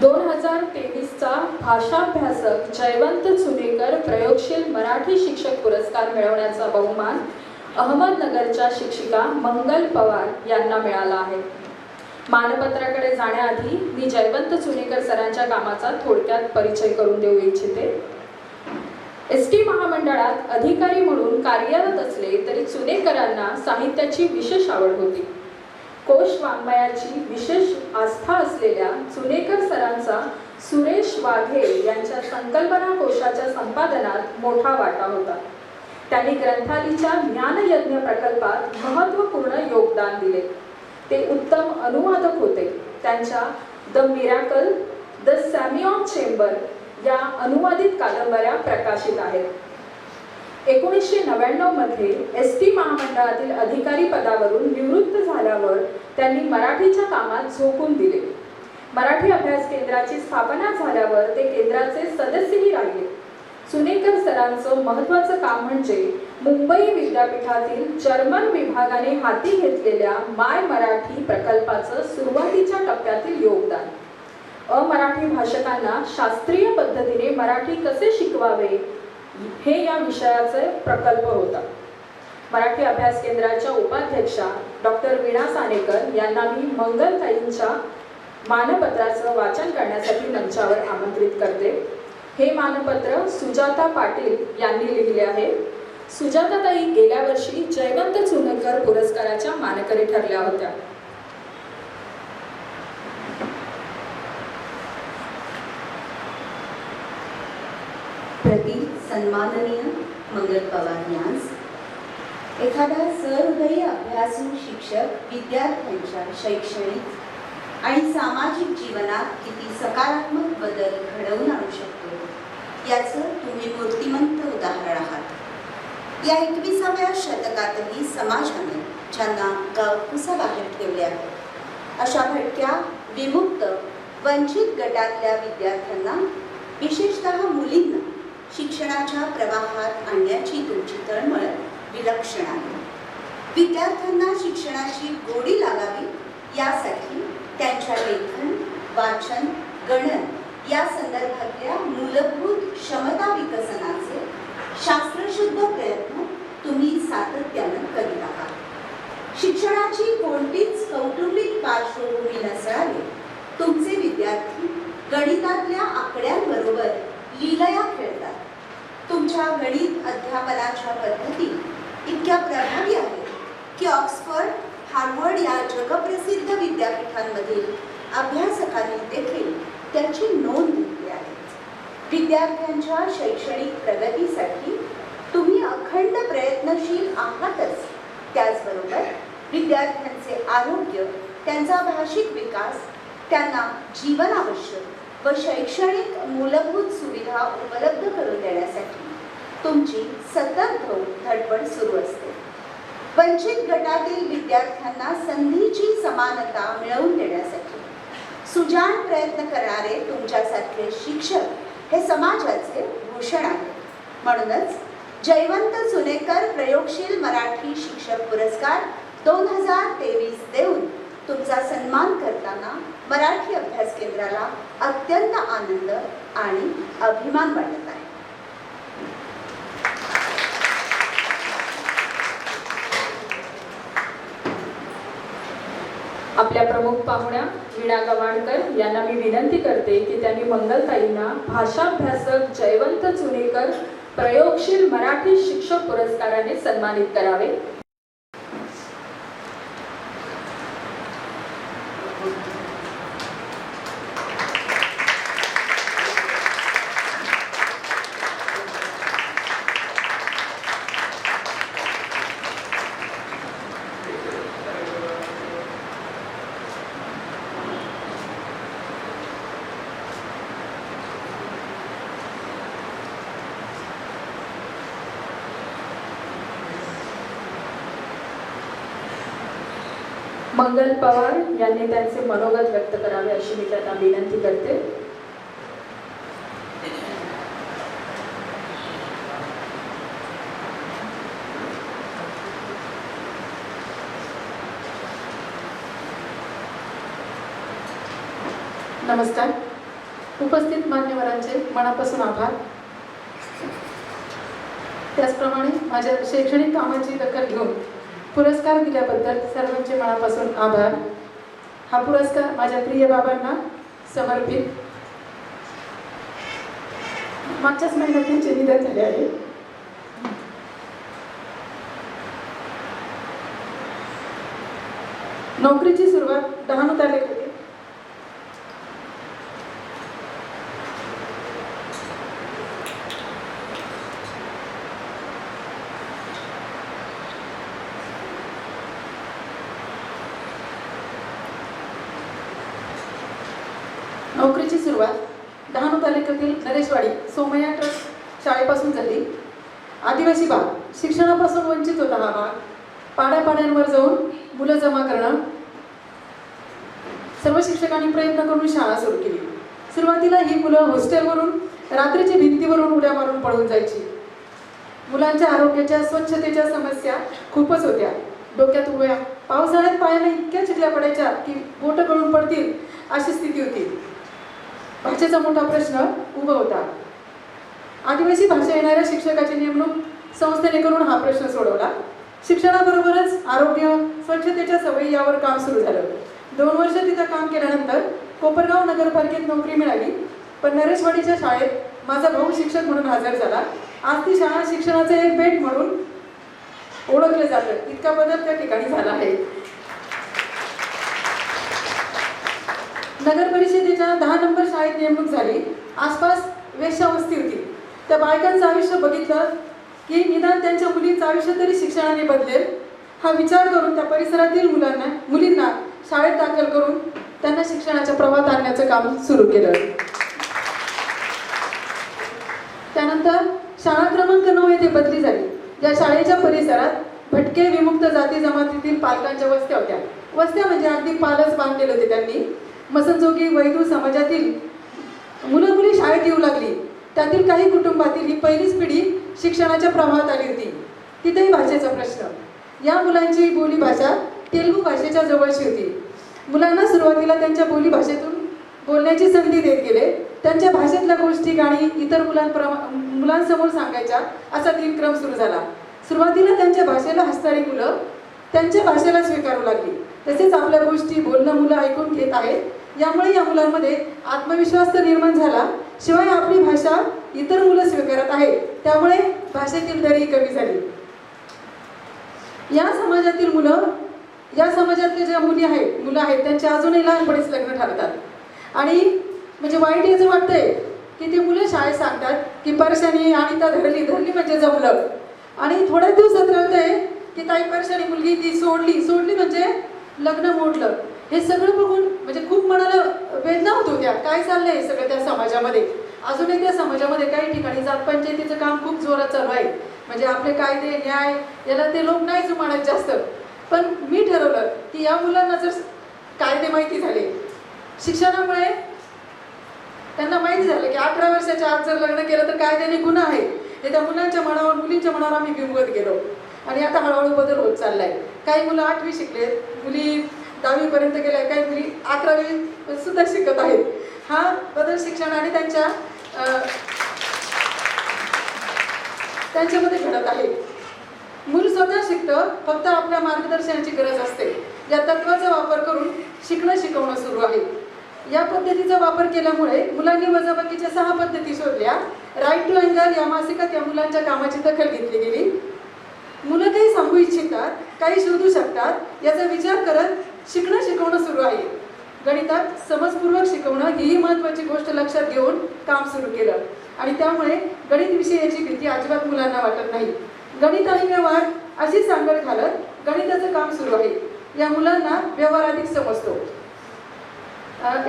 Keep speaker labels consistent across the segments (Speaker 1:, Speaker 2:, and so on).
Speaker 1: दोन हजार तेवीसचा भाषाभ्यासक जयवंत चुनेकर प्रयोगशील मराठी शिक्षक पुरस्कार मिळवण्याचा बहुमान अहमदनगरच्या शिक्षिका मंगल पवार यांना मिळाला आहे. मानपत्राकडे जाण्याआधी मी जयवंत चुनेकर सरांच्या कामाचा थोडक्यात परिचय करून देऊ इच्छिते. एस टी महामंडळात अधिकारी म्हणून कार्यरत असले तरी चुनेकरांना साहित्याची विशेष आवड होती. कोश वाङ्मयाची विशेष आस्था असलेल्या चुनेकर सरांचा सुरेश वाघे यांच्या संकल्पना कोशाच्या संपादनात मोठा वाटा होता. त्यांनी ग्रंथालीच्या ज्ञानयज्ञ प्रकल्पात महत्त्वपूर्ण योगदान दिले. ते उत्तम अनुवादक होते. त्यांच्या the miracle the samion chamber या अनुवादित कादंबऱ्या प्रकाशित आहेत. एकोणीसशे नव्याण्णवमध्ये एस टी महामंडळातील अधिकारी पदावरून निवृत्त झाल्यावर त्यांनी मराठीच्या कामात झोकून दिले. मराठी अभ्यास केंद्राची स्थापना झाल्यावर ते केंद्राचे सदस्यही राहिले. सुनेकर सरांचं महत्त्वाचं काम म्हणजे मुंबई विद्यापीठातील जर्मन विभागाने हाती घेतलेल्या माय मराठी प्रकल्पाचं सुरुवातीच्या टप्प्यातील योगदान. अमराठी भाषकांना शास्त्रीय पद्धतीने मराठी कसे शिकवावे हे या विषयाचे प्रकल्प होता. मराठी अभ्यास केंद्राच्या उपाध्यक्षा डॉक्टर वीणा सानेकर यांना मी मंगलताईंच्या मानपत्राचं वाचन करण्यासाठी मंचावर आमंत्रित करते. हे मानपत्र सुजाता पाटील यांनी लिहिले आहे. सुजाताताई गेल्या वर्षी जयवंत चुनकर पुरस्काराच्या मानकरी ठरल्या होत्या.
Speaker 2: सन्माननीय मंगल पवार यांस. एखादा सहृदयी अभ्यासू शिक्षक विद्यार्थ्यांच्या शैक्षणिक आणि सामाजिक जीवनात किती सकारात्मक बदल घडवून आणू शकतो याचं तुम्ही मूर्तिमंत उदाहरण आहात. या एकविसाव्या शतकातही समाजाने ज्यांना गावकुसाबाहेर ठेवले आहे अशा भटक्या विमुक्त वंचित गटातल्या विद्यार्थ्यांना विशेषतः मुलींना शिक्षणाच्या प्रवाहात आणण्याची तुमची तळमळ विलक्षण आहे. विद्यार्थ्यांना शिक्षणाची गोडी लागावी यासाठी त्यांच्या लेखन वाचन गणन या संदर्भातल्या मूलभूत क्षमता विकसनाचे शास्त्रशुद्ध प्रयत्न तुम्ही सातत्यानं करीत आहात. शिक्षणाची कोणतीच कौटुंबिक पार्श्वभूमी नसणारे तुमचे विद्यार्थी गणितातल्या गणित अध्यापनाच्या पद्धती इतक्या प्रभावी आहेत की ऑक्सफर्ड हार्वर्ड या जगप्रसिद्ध विद्यापीठांमधील अभ्यासकांनी देखील त्याची नोंद घेतली आहे. विद्यार्थ्यांच्या शैक्षणिक प्रगतीसाठी तुम्ही अखंड प्रयत्नशील आहातच. त्याचबरोबर विद्यार्थ्यांचे आरोग्य त्यांचा भाषिक विकास त्यांना जीवनावश्यक व शैक्षणिक मूलभूत सुविधा उपलब्ध करून देण्यासाठी तुमची सतत धडपड सुरू असते. वंचित गटातील विद्यार्थ्यांना संधीची समानता मिळवून देण्यासाठी सुजाण प्रयत्न करणारे तुमच्यासारखे शिक्षक हे समाजाचे भूषण आहे म्हणूनच जयवंत सुनेकर प्रयोगशील मराठी शिक्षक पुरस्कार दोन हजार तेवीस देऊन तुमचा सन्मान करताना मराठी अभ्यास केंद्राला अत्यंत आनंद आणि अभिमान वाटत आहे
Speaker 1: आपल्या प्रमुख पाहुण्या वीणा गवाणकर यांना मी विनंती करते की त्यांनी मंगलताईंना भाषाभ्यासक जयवंत चुनेकर प्रयोगशील मराठी शिक्षक पुरस्काराने सन्मानित करावे. मंगल पवार यांनी त्यांचे मनोगत व्यक्त करावे अशी मी त्यांना विनंती करते. नमस्कार.
Speaker 3: उपस्थित मान्यवरांचे मनापासून आभार. त्याचप्रमाणे माझ्या शैक्षणिक कामाची दखल घेऊन पुरस्कार दिल्याबद्दल सर्वांचे मनापासून आभार. हा पुरस्कार माझ्या प्रिय बाबांना समर्पित. मागच्याच महिन्यात त्यांचे निधन झाले आहे. नोकरीची सुरुवात डहाणू तालुक्यात नोकरीची सुरुवात डहाणू तालुक्यातील नरेशवाडी सोमय्या ट्रस्ट शाळेपासून झाली. आदिवासी भाग शिक्षणापासून वंचित होता हा भाग पाड्यापाड्यांवर जाऊन मुलं जमा करणं. सर्व शिक्षकांनी प्रयत्न करून शाळा सुरू केली. सुरुवातीला ही मुलं हॉस्टेलवरून रात्रीच्या भिंतीवरून उड्या मारून पळून जायची. मुलांच्या आरोग्याच्या स्वच्छतेच्या समस्या खूपच होत्या. डोक्यात उभ्या पावसाळ्यात पायाने इतक्या चिखल्या पडायच्या की बोटं गळून पडतील अशी स्थिती होती. भाषेचा मोठा प्रश्न उभा होता. आदिवासी भाषा येणाऱ्या शिक्षकाची नेमणूक संस्थेने करून हा प्रश्न सोडवला. शिक्षणाबरोबरच आरोग्य स्वच्छतेच्या सवयी यावर काम सुरू झालं. दोन वर्ष तिथं काम केल्यानंतर कोपरगाव नगरपालिकेत नोकरी मिळाली. पण नरेशवाडीच्या शाळेत माझा भाऊ शिक्षक म्हणून हजर झाला. आज ती शाळा शिक्षणाचं एक भेट म्हणून ओळखलं जातं. इतका बदल त्या ठिकाणी झाला आहे. नगर परिषदेच्या दहा नंबर शाळेत नेमणूक झाली. आसपास वेश्यावस्ती होती. त्या बायकांचं आयुष्य बघितलं की निदान त्यांच्या मुलींचं आयुष्य तरी शिक्षणाने बदलेल. हा विचार करून त्या परिसरातील मुलांना मुलींना शाळेत दाखल करून त्यांना शिक्षणाच्या प्रवाहात आणण्याचं काम सुरू केलं. त्यानंतर शाळा क्रमांक नऊ येथे बदली झाली. या शाळेच्या परिसरात भटके विमुक्त जाती जमातीतील पालकांच्या वस्त्या होत्या. वस्त्या म्हणजे अगदी पालच बांधलेले होते त्यांनी. मसनजोगी वैदू समाजातील मुलं मुली शाळेत येऊ लागली. त्यातील काही कुटुंबातील ही पहिलीच पिढी शिक्षणाच्या प्रवाहात आली होती. तिथेही भाषेचा प्रश्न. या मुलांची बोली भाषा तेलुगू भाषेच्या जवळची होती. मुलांना सुरुवातीला त्यांच्या बोली भाषेतून बोलण्याची संधी देत गेले. त्यांच्या भाषेतल्या गोष्टी गाणी इतर मुलांप्रमा मुलांसमोर सांगायच्या असा तीन क्रम सुरू झाला. सुरुवातीला त्यांच्या भाषेला हसणारी मुलं त्यांच्या भाषेला स्वीकारू लागली. तसेच आपल्या गोष्टी बोलणं मुलं ऐकून घेत आहेत. यामुळे या मुलांमध्ये आत्मविश्वास तर निर्माण झाला. शिवाय आपली भाषा इतर मुलं स्वीकारत आहेत. त्यामुळे भाषेतील दरी कमी झाली. या समाजातील मुलं या समाजातल्या ज्या मुली आहेत मुलं आहेत त्यांचे अजूनही लहानपणीच लग्न ठरतात. आणि म्हणजे वाईट याचं वाटतंय की ती मुलं शाळेत सांगतात की परशानी आणि त्या धरली धरली म्हणजे जमलं. आणि थोड्याच दिवसात कळतंय की ताई परशानी मुलगी ती सोडली सोडली म्हणजे लग्न मोडलं. हे सगळं बघून म्हणजे खूप मनाला वेदना होत होत्या. काय चाललंय हे सगळं त्या समाजामध्ये? अजूनही त्या समाजामध्ये काही ठिकाणी जात पंचायतीचं काम खूप जोरात चालू आहे. म्हणजे आपले कायदे न्याय याला ते लोक नाही जुमानत जास्त. पण मी ठरवलं की या मुलांना जर कायदे माहिती झाले शिक्षणामुळे त्यांना माहिती झालं की अठरा वर्षाच्या आत जर लग्न केलं तर कायद्याने गुन्हा आहे. हे त्या मुलांच्या मनावर मुलींच्या मनावर आम्ही बिंबवत गेलो. आणि आता हळूहळू बदल होत चाललाय. काही मुलं आठवी शिकलेत मुली दहावीपर्यंत गेल्या काही मुली अकरावी सुद्धा शिकत आहेत. हा बदल शिक्षण आणि त्यांच्या त्यांच्यामध्ये घडत आहे. मूल स्वतः शिकतं फक्त आपल्या मार्गदर्शनाची गरज असते. या तत्वाचा वापर करून शिकणं शिकवणं सुरू आहे. या पद्धतीचा वापर केल्यामुळे मुलांनी वजाबाकीच्या सहा पद्धती शोधल्या. राईट टू अँगल या मासिकात या मुलांच्या कामाची दखल घेतली गेली. मुलं काही सांगू इच्छितात काही शोधू शकतात. याचा विचार करत शिकणं शिकवणं सुरू आहे. गणितात समजपूर्वक शिकवणं हीही महत्त्वाची गोष्ट लक्षात घेऊन काम सुरू केलं. आणि त्यामुळे गणित विषयाची भीती अजिबात मुलांना वाटत नाही. गणित आणि व्यवहार अशी सांगड घालत गणिताचं काम सुरू आहे. या मुलांना व्यवहार अधिक समजतो.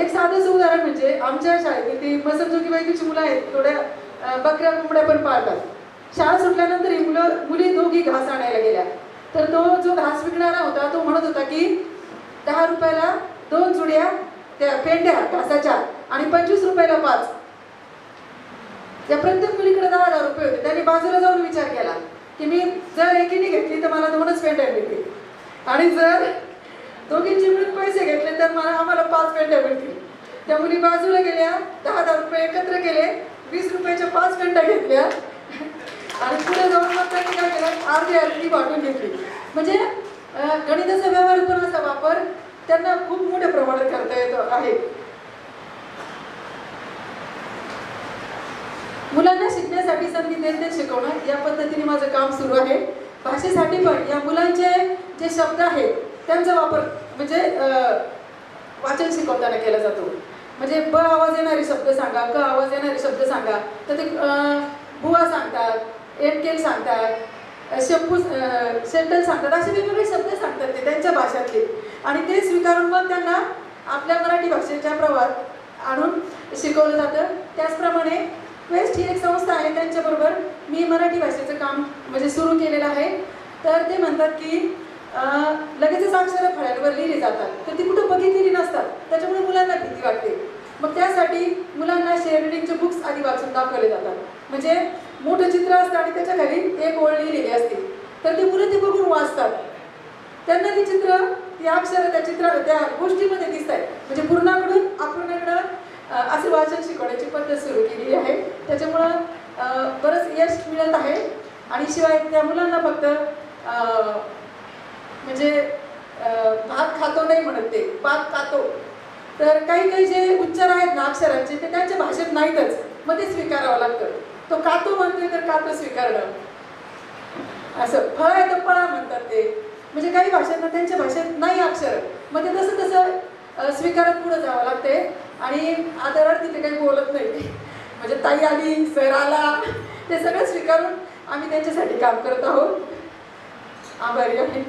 Speaker 3: एक साधंसं उदाहरण म्हणजे आमच्या शाळेत ती मसरजोगी बायकीची मुलं आहेत. थोड्या बकऱ्या कोंबड्या पण पाळतात. शाळा सुटल्यानंतर ही मुलं मुली दोघी घास आणायला गेल्या. तर तो जो घास विकणारा होता तो म्हणत होता की दहा रुपयाला दोन जुड्या त्या पेंड्या घासाच्या आणि पंचवीस रुपयाला पाच. या प्रत्येक मुलीकडे दहा हजार रुपये होते. त्यांनी बाजूला जाऊन विचार केला की मी जर एकीने घेतली तर मला दोनच पेंड्या मिळतील. आणि जर दोघींचे मिळून पैसे घेतले तर मला आम्हाला पाच पेंड्या मिळतील. त्या मुली बाजूला गेल्या दहा हजार रुपये एकत्र केले वीस रुपयाच्या पाच पेंड्या घेतल्या. आणि पुढे जाऊन मग त्यांनी काय केलं अर्धी अर्धी वाटून घेतली. म्हणजे गणिताचा व्यवहारपणाचा वापर त्यांना खूप मोठ्या प्रमाणात करता येत आहे. मुलांना शिकण्यासाठी संधी देत शिकवणं या पद्धतीने माझं काम सुरू आहे. भाषेसाठी पण या मुलांचे जे शब्द आहेत त्यांचा वापर म्हणजे वाचन शिकवताना केला जातो. म्हणजे ब आवाज येणारे शब्द सांगा क आवाज येणारे शब्द सांगा तर ते अं, बुवा सांगतात एटकेल सांगतात शंभू सेंटल सांगतात. असे वेगवेगळे शब्द सांगतात ते त्यांच्या भाषातले. आणि ते स्वीकारून मग त्यांना आपल्या मराठी भाषेच्या प्रवाहात आणून शिकवलं जातं. त्याचप्रमाणे वेस्ट ही एक संस्था आहे. त्यांच्याबरोबर मी मराठी भाषेचं काम म्हणजे सुरू केलेलं आहे. तर ते म्हणतात की लगेचच अक्षरं फळ्यांवर लिहिली जातात. तर ती कुठं बघितलेली नसतात. त्याच्यामुळे मुलांना भीती वाटते. मग त्यासाठी मुलांना शेअर रिडिंगचे बुक्स आधी वाचून दाखवले जातात. म्हणजे मोठं चित्र असतं आणि त्याच्याखाली एक ओळ लिहिलेली असते. तर ती मुलं ते बघून वाचतात. त्यांना ती चित्र ती अक्षर त्या चित्र त्या गोष्टीमध्ये दिसत आहेत म्हणजे पूर्णाकडून अपूर्णाकडं असे वाचन शिकवण्याची पद्धत सुरू केलेली आहे. त्याच्यामुळं बरंच यश मिळत आहे. आणि शिवाय त्या मुलांना फक्त म्हणजे भात खातो नाही म्हणत ते. भात खातो. तर काही काही जे उच्चार आहेत ना अक्षरांचे ते त्यांच्या भाषेत नाहीतच. मग ते स्वीकारावं लागतं. तो कातो म्हणतोय तर कातो स्वीकारणं? असं फळ आहे तर फळा म्हणतात ते. म्हणजे काही भाषांना त्यांच्या भाषेत नाही अक्षर. मग ते तसं तसं स्वीकारत पुढे जावं लागते. आणि आदरात तिथे काही बोलत नाही. म्हणजे ताई आली सर आला ते सगळं स्वीकारून आम्ही त्यांच्यासाठी काम करत आहोत. आभारी आहे.